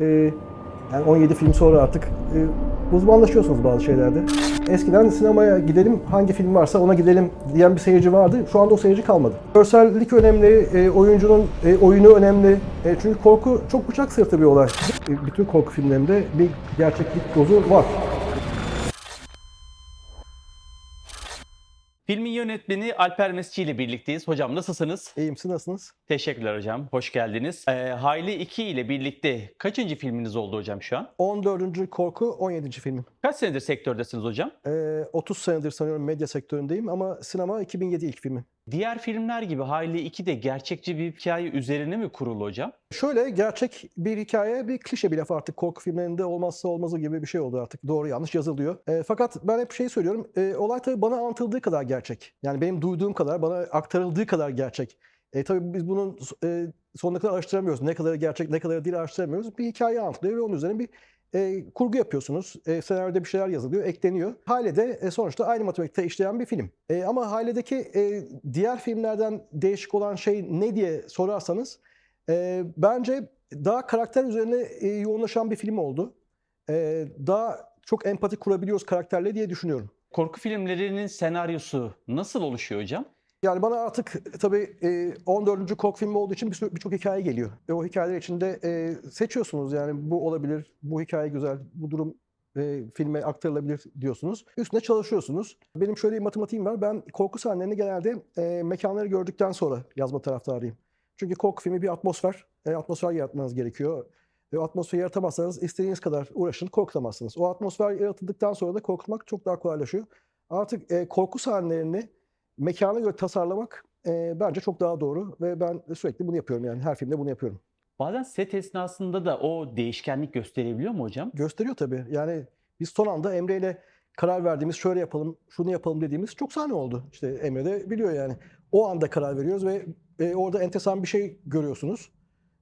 Ee, yani 17 film sonra artık e, uzmanlaşıyorsunuz bazı şeylerde. Eskiden sinemaya gidelim, hangi film varsa ona gidelim diyen bir seyirci vardı. Şu anda o seyirci kalmadı. Görsellik önemli, e, oyuncunun e, oyunu önemli. E, çünkü korku çok bıçak sırtı bir olay. E, bütün korku filmlerinde bir gerçeklik dozu var. Filmin yönetmeni Alper Mesci ile birlikteyiz. Hocam nasılsınız? İyiyim, siz nasılsınız? Teşekkürler hocam. Hoş geldiniz. Ee, Hayli 2 ile birlikte kaçıncı filminiz oldu hocam şu an? 14. korku, 17. filmim. Kaç senedir sektördesiniz hocam? E, 30 senedir sanıyorum medya sektöründeyim ama sinema 2007 ilk filmim. Diğer filmler gibi Hayli 2 de gerçekçi bir hikaye üzerine mi kurulu hocam? Şöyle gerçek bir hikaye bir klişe bir laf artık korku filmlerinde olmazsa olmazı gibi bir şey oldu artık. Doğru yanlış yazılıyor. E, fakat ben hep şey söylüyorum. e, olay tabii bana anlatıldığı kadar gerçek. Yani benim duyduğum kadar bana aktarıldığı kadar gerçek. E, tabii biz bunun e, sonuna kadar araştıramıyoruz. Ne kadarı gerçek ne kadarı değil araştıramıyoruz. Bir hikaye anlatılıyor ve onun üzerine bir e, kurgu yapıyorsunuz. E, senaryoda bir şeyler yazılıyor, ekleniyor. Hale de e, sonuçta aynı matematikte işleyen bir film. E, ama Hale'deki e, diğer filmlerden değişik olan şey ne diye sorarsanız e, bence daha karakter üzerine e, yoğunlaşan bir film oldu. E, daha çok empati kurabiliyoruz karakterle diye düşünüyorum. Korku filmlerinin senaryosu nasıl oluşuyor hocam? Yani bana artık e, tabii e, 14. korku filmi olduğu için bir birçok hikaye geliyor. Ve o hikayeler içinde e, seçiyorsunuz yani bu olabilir, bu hikaye güzel, bu durum e, filme aktarılabilir diyorsunuz. Üstüne çalışıyorsunuz. Benim şöyle bir matematiğim var. Ben korku sahnelerini genelde e, mekanları gördükten sonra yazma taraftarıyım. Çünkü korku filmi bir atmosfer. E, atmosfer yaratmanız gerekiyor. E, atmosferi yaratamazsanız istediğiniz kadar uğraşın korkutamazsınız. O atmosfer yaratıldıktan sonra da korkutmak çok daha kolaylaşıyor. Artık e, korku sahnelerini mekana göre tasarlamak e, bence çok daha doğru ve ben sürekli bunu yapıyorum yani her filmde bunu yapıyorum. Bazen set esnasında da o değişkenlik gösterebiliyor mu hocam? Gösteriyor tabii. Yani biz son anda Emre ile karar verdiğimiz şöyle yapalım, şunu yapalım dediğimiz çok sahne oldu. İşte Emre de biliyor yani. O anda karar veriyoruz ve e, orada enteresan bir şey görüyorsunuz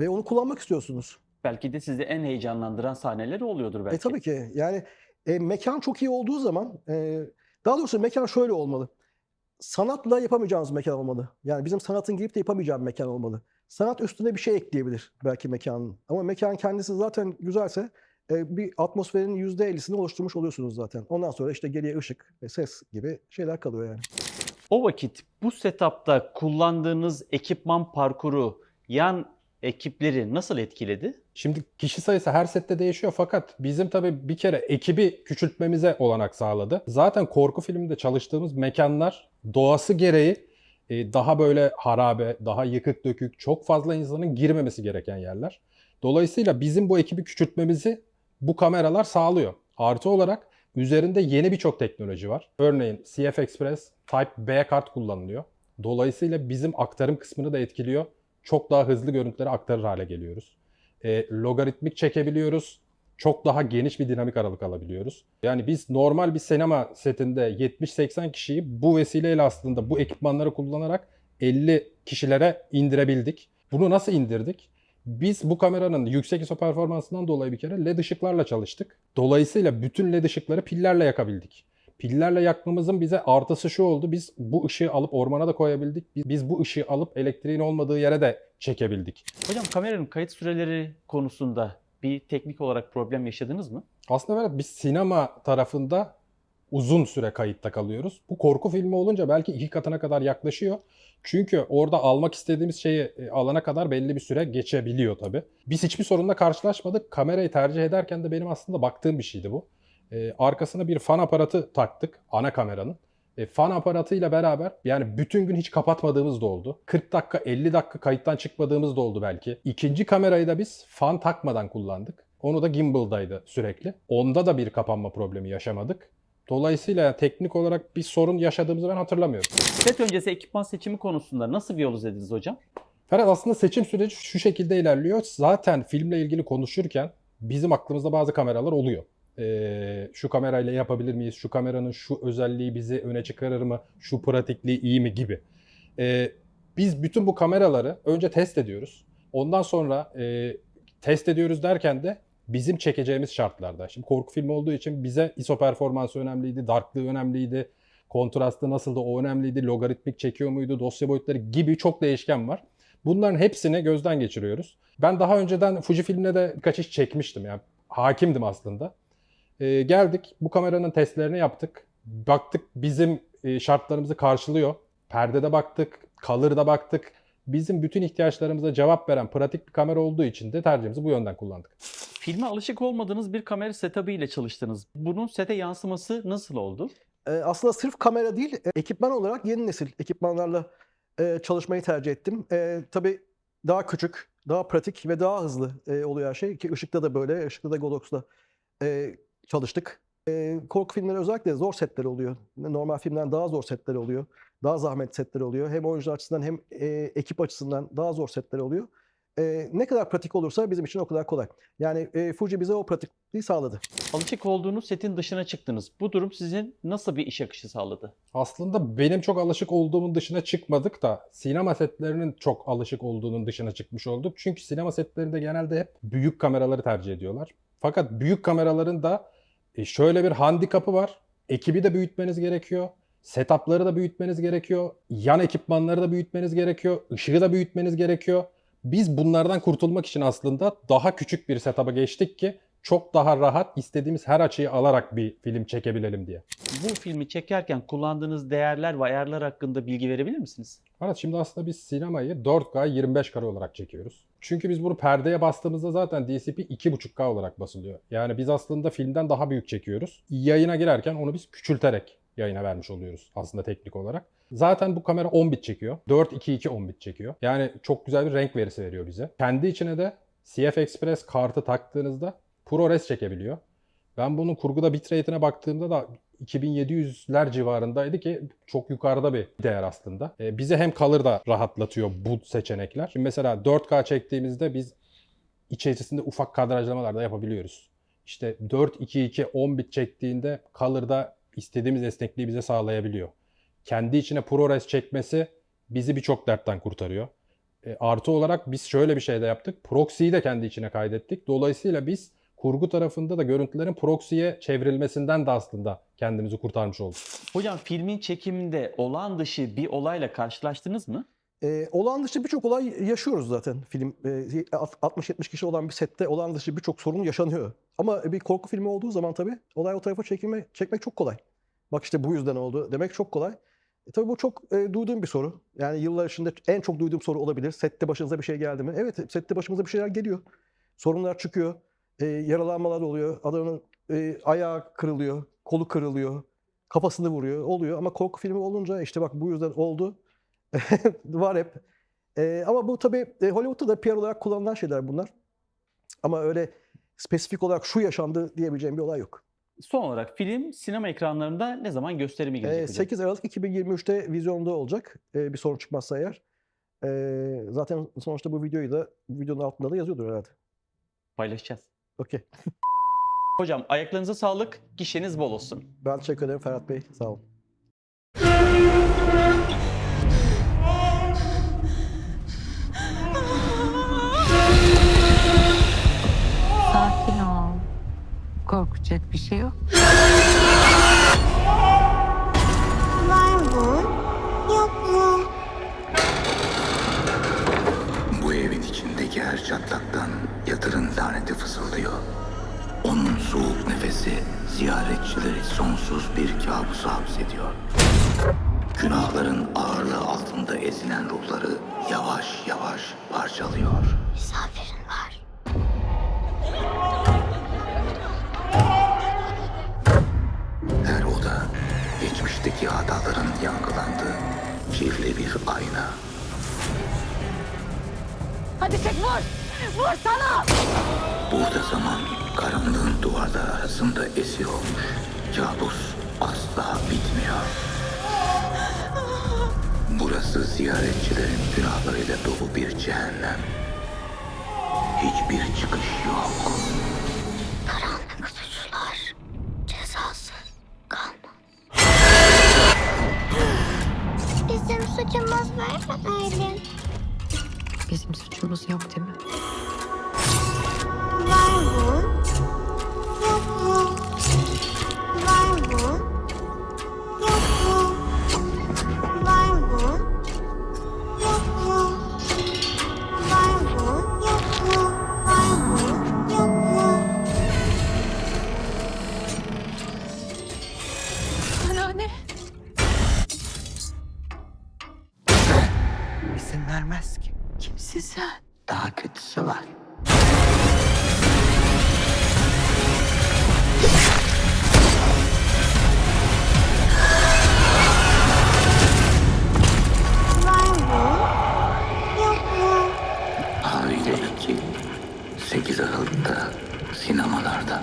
ve onu kullanmak istiyorsunuz. Belki de sizi en heyecanlandıran sahneleri oluyordur belki. E tabii ki. Yani e, mekan çok iyi olduğu zaman e, daha doğrusu mekan şöyle olmalı. Sanatla yapamayacağımız mekan olmalı. Yani bizim sanatın girip de yapamayacağı bir mekan olmalı. Sanat üstüne bir şey ekleyebilir belki mekanın. Ama mekan kendisi zaten güzelse e, bir atmosferin %50'sini oluşturmuş oluyorsunuz zaten. Ondan sonra işte geriye ışık ses gibi şeyler kalıyor yani. O vakit bu setupta kullandığınız ekipman parkuru yan ekipleri nasıl etkiledi? Şimdi kişi sayısı her sette değişiyor fakat bizim tabii bir kere ekibi küçültmemize olanak sağladı. Zaten korku filminde çalıştığımız mekanlar doğası gereği e, daha böyle harabe, daha yıkık dökük, çok fazla insanın girmemesi gereken yerler. Dolayısıyla bizim bu ekibi küçültmemizi bu kameralar sağlıyor. Artı olarak üzerinde yeni birçok teknoloji var. Örneğin CF Express Type B kart kullanılıyor. Dolayısıyla bizim aktarım kısmını da etkiliyor. Çok daha hızlı görüntüleri aktarır hale geliyoruz. E, logaritmik çekebiliyoruz. Çok daha geniş bir dinamik aralık alabiliyoruz. Yani biz normal bir sinema setinde 70-80 kişiyi bu vesileyle aslında bu ekipmanları kullanarak 50 kişilere indirebildik. Bunu nasıl indirdik? Biz bu kameranın yüksek ISO performansından dolayı bir kere LED ışıklarla çalıştık. Dolayısıyla bütün LED ışıkları pillerle yakabildik. Pillerle yakmamızın bize artısı şu oldu. Biz bu ışığı alıp ormana da koyabildik. Biz- Biz bu ışığı alıp elektriğin olmadığı yere de çekebildik. Hocam kameranın kayıt süreleri konusunda bir teknik olarak problem yaşadınız mı? Aslında evet biz sinema tarafında uzun süre kayıtta kalıyoruz. Bu korku filmi olunca belki iki katına kadar yaklaşıyor. Çünkü orada almak istediğimiz şeyi e, alana kadar belli bir süre geçebiliyor tabii. Biz hiçbir sorunla karşılaşmadık. Kamerayı tercih ederken de benim aslında baktığım bir şeydi bu. Ee, arkasına bir fan aparatı taktık ana kameranın. E, fan aparatıyla beraber yani bütün gün hiç kapatmadığımız da oldu. 40 dakika 50 dakika kayıttan çıkmadığımız da oldu belki. İkinci kamerayı da biz fan takmadan kullandık. Onu da gimbal'daydı sürekli. Onda da bir kapanma problemi yaşamadık. Dolayısıyla teknik olarak bir sorun yaşadığımızı ben hatırlamıyorum. Set öncesi ekipman seçimi konusunda nasıl bir yol izlediniz hocam? Ferhat aslında seçim süreci şu şekilde ilerliyor. Zaten filmle ilgili konuşurken bizim aklımızda bazı kameralar oluyor. Ee, şu kamerayla yapabilir miyiz? Şu kameranın şu özelliği bizi öne çıkarır mı? Şu pratikliği iyi mi gibi. Ee, biz bütün bu kameraları önce test ediyoruz. Ondan sonra e, test ediyoruz derken de bizim çekeceğimiz şartlarda. Şimdi korku filmi olduğu için bize ISO performansı önemliydi, darklığı önemliydi, kontrastı nasıldı o önemliydi, logaritmik çekiyor muydu, dosya boyutları gibi çok değişken var. Bunların hepsini gözden geçiriyoruz. Ben daha önceden Fujifilm'le de birkaç iş çekmiştim. Yani hakimdim aslında. Ee, geldik bu kameranın testlerini yaptık. Baktık bizim e, şartlarımızı karşılıyor. Perdede baktık, color'da baktık. Bizim bütün ihtiyaçlarımıza cevap veren pratik bir kamera olduğu için de tercihimizi bu yönden kullandık. Filme alışık olmadığınız bir kamera setup'ı ile çalıştınız. Bunun sete yansıması nasıl oldu? Ee, aslında sırf kamera değil, e, ekipman olarak yeni nesil ekipmanlarla e, çalışmayı tercih ettim. E, tabii daha küçük, daha pratik ve daha hızlı e, oluyor her şey. Ki ışıkta da böyle, ışıkta da Godox'la e, çalıştık. E, korku filmleri özellikle zor setleri oluyor. Normal filmden daha zor setleri oluyor. Daha zahmetli setleri oluyor. Hem oyuncu açısından hem e, ekip açısından daha zor setleri oluyor. E, ne kadar pratik olursa bizim için o kadar kolay. Yani e, Fuji bize o pratikliği sağladı. Alışık olduğunuz setin dışına çıktınız. Bu durum sizin nasıl bir iş akışı sağladı? Aslında benim çok alışık olduğumun dışına çıkmadık da sinema setlerinin çok alışık olduğunun dışına çıkmış olduk. Çünkü sinema setlerinde genelde hep büyük kameraları tercih ediyorlar. Fakat büyük kameraların da e, şöyle bir handikapı var. Ekibi de büyütmeniz gerekiyor. Setup'ları da büyütmeniz gerekiyor. Yan ekipmanları da büyütmeniz gerekiyor. ışığı da büyütmeniz gerekiyor. Biz bunlardan kurtulmak için aslında daha küçük bir setup'a geçtik ki çok daha rahat istediğimiz her açıyı alarak bir film çekebilelim diye. Bu filmi çekerken kullandığınız değerler ve ayarlar hakkında bilgi verebilir misiniz? Evet şimdi aslında biz sinemayı 4K 25 kare olarak çekiyoruz. Çünkü biz bunu perdeye bastığımızda zaten DCP 2.5K olarak basılıyor. Yani biz aslında filmden daha büyük çekiyoruz. Yayına girerken onu biz küçülterek yayına vermiş oluyoruz aslında teknik olarak. Zaten bu kamera 10 bit çekiyor. 422 10 bit çekiyor. Yani çok güzel bir renk verisi veriyor bize. Kendi içine de CF Express kartı taktığınızda ProRes çekebiliyor. Ben bunun kurguda bitrate'ine baktığımda da 2700'ler civarındaydı ki çok yukarıda bir değer aslında. E, bize hem kalır da rahatlatıyor bu seçenekler. Şimdi mesela 4K çektiğimizde biz içerisinde ufak kadrajlamalar da yapabiliyoruz. İşte 422 10 bit çektiğinde color'da istediğimiz esnekliği bize sağlayabiliyor. Kendi içine ProRes çekmesi bizi birçok dertten kurtarıyor. E, artı olarak biz şöyle bir şey de yaptık. Proxy'yi de kendi içine kaydettik. Dolayısıyla biz kurgu tarafında da görüntülerin proxy'ye çevrilmesinden de aslında kendimizi kurtarmış olduk. Hocam filmin çekiminde olağan dışı bir olayla karşılaştınız mı? Ee, olağan dışı birçok olay yaşıyoruz zaten film. e, 60-70 kişi olan bir sette olağan dışı birçok sorun yaşanıyor. Ama bir korku filmi olduğu zaman tabii olay o tarafa çekilme, çekmek çok kolay. Bak işte bu yüzden oldu demek çok kolay. E, tabii bu çok e, duyduğum bir soru. Yani yıllar içinde en çok duyduğum soru olabilir. Sette başınıza bir şey geldi mi? Evet sette başımıza bir şeyler geliyor. Sorunlar çıkıyor. E, yaralanmalar oluyor. Adamın e, ayağı kırılıyor, kolu kırılıyor, kafasını vuruyor. Oluyor ama korku filmi olunca işte bak bu yüzden oldu. var hep. Ee, ama bu tabii e, Hollywood'da da PR olarak kullanılan şeyler bunlar. Ama öyle spesifik olarak şu yaşandı diyebileceğim bir olay yok. Son olarak film sinema ekranlarında ne zaman gösterime girecek hocam? 8 Aralık 2023'te vizyonda olacak. Ee, bir sorun çıkmazsa eğer. Ee, zaten sonuçta bu videoyu da videonun altında da yazıyordur herhalde. Paylaşacağız. Okey. Hocam ayaklarınıza sağlık, gişeniz bol olsun. Ben teşekkür ederim Ferhat Bey. Sağ olun. Sakin ol. Korkacak bir şey yok. Ziyaretçileri sonsuz bir kabusa hapsediyor. Günahların ağırlığı altında ezilen ruhları yavaş yavaş parçalıyor. Misafirin var. Her oda geçmişteki hataların yankılandığı kirli bir ayna. Hadi çek vur! Vur sana! Burada zaman karanlığın duvarlar arasında esir olmuş. Kabus asla bitmiyor. Burası ziyaretçilerin günahlarıyla dolu bir cehennem. Hiçbir çıkış yok. Karanlık suçlar cezası kalmaz. Bizim suçumuz var mı Aylin? Bizim suçumuz yok değil mi? izin vermez ki. Kimsin sen? Daha kötüsü var. Aile 2, 8 Aralık'ta sinemalarda.